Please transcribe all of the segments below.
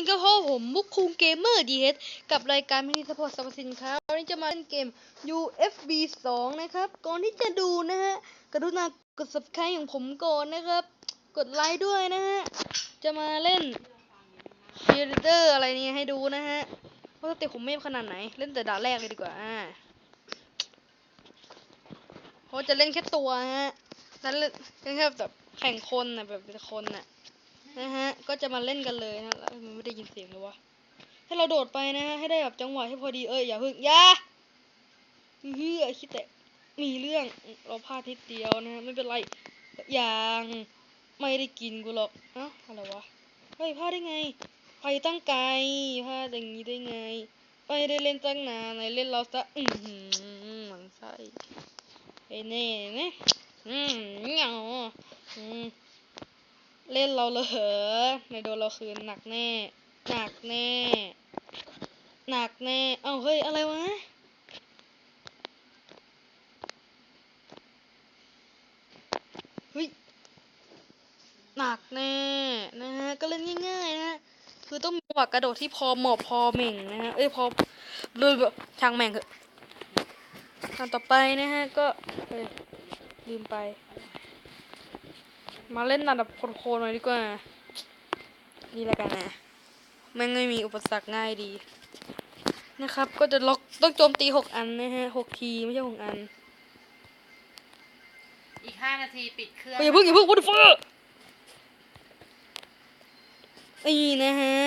นี่ก็เพราะผมมุกคุงเกมเมอร์ดีเกับรายการมินิสปอร์ตสรรพสินค้าวันนี้จะมาเล่นเกม UFB 2 นะครับ ก่อนที่จะดูนะฮะ กรุณากด subscribe ของผมก่อนนะครับ กดไลค์ด้วยนะฮะ จะมาเล่นเชียร์เดอร์อะไรนี่ให้ดูนะฮะว่าสเต็ผมไม่ขนาดไหน เล่นแต่ด่าแรกเลยดีกว่าอ่าเพราะจะเล่นแค่ตัวฮะนั้นเล่นเล่นแค่แบบแข่งคนนะแบบเป็นคนน่ะ นะฮะ ก็จะมาเล่นกันเลยนะแล้วมันไม่ได้ยินเสียงเลยวะ ให้เราโดดไปนะฮะ ให้ได้แบบจังหวะให้พอดี เอ้ยอย่าพึ่งอย่าเฮือคิดแต่มีเรื่อง เราพลาดนิดเดียวนะฮะ ไม่เป็นไร อย่างไม่ได้กินกูหรอก เอ้าอะไรวะ เฮ้ยพลาดได้ไง ไปตั้งไกลพลาดอย่างนี้ได้ไง ไปได้เล่นตั้งนานไหนเล่นเราซะ อือหือหมันไส้ไอ้เน่เนี่ยอืมเหงาอืม เล่นเราเลยเหรอในโดนเราคืนหนักแน่ หนักแน่ หนักแน่ เอ้าเฮ้ย อะไรวะ เฮ้ย หนักแน่นะฮะ ก็เล่นง่ายๆนะฮะคือต้องมีจังหวะกระโดดที่พอเหมาะพอเหม่งนะฮะ เอ้ยพอเลยแบบช่างแม่งเถอะอันต่อไปนะฮะ ก็ลืมไป มาเล่นระดับโคนๆหน่อยดีกว่า นี่แล้วกันนะแม่งไม่มีอุปสรรคง่ายดี นะครับ ก็จะล็อกต้องโจมตีหกอันนะฮะหกทีไม่ใช่หกอัน อีกห้านาทีปิดเครื่องเฮ้ยอย่าเพิ่งอย่าเพิ่งวัดเฟอร์นี่นะฮะ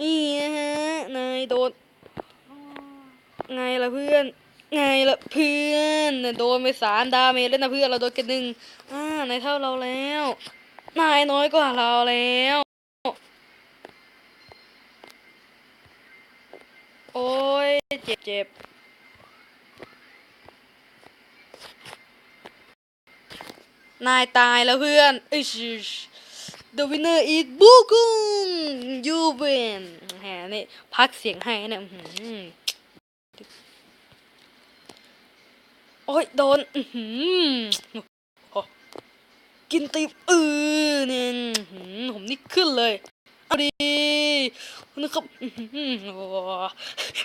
นี่นะฮะนายโดนไงล่ะเพื่อน ไงล่ะเพื่อนโดนไปสามดาเมจแล้วนะเพื่อนเราโดนกันหนึ่งอ่านายเท่าเราแล้ว นายน้อยกว่าเราแล้ว โอ้ยเจ็บเจ็บนายตายแล้วเพื่อนอิช The winner is Bukung You win แหมนี่พักเสียงให้เนี่ย อื้อหือโอ้ยโดนอืกินตีบเออเนี่ยอื้อหือผมนี่ขึ้นเลยเอาดีนะครับอื้อหือโอ้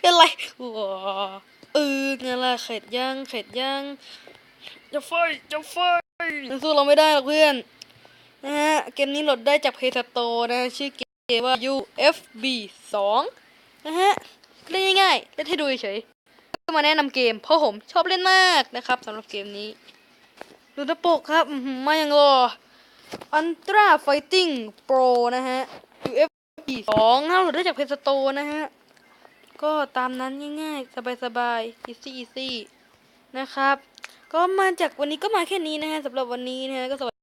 เป็นไรโอ้เออไงล่ะเข็ดยังเข็ดยังจะไฟจะไฟสู้เราไม่ได้หรอกเพื่อนนะฮะเกมนี้โหลดได้จากเพย์สโตนะชื่อเกมว่า UFB 2นะฮะเล่นง่ายๆเล่นให้ดูเฉย มาแนะนำเกม เพราะผมชอบเล่นมากนะครับสำหรับเกมนี้ ดูหน้าปกครับมาอย่างรอ Ultra Fighting Pro นะฮะ UFP 2นะโหลดได้จากเพจสโตนะฮะ ก็ตามนั้นง่ายๆ สบายๆ easy easy นะครับ ก็มาจากวันนี้ก็มาแค่นี้นะฮะสำหรับวันนี้นะฮะก็สวัส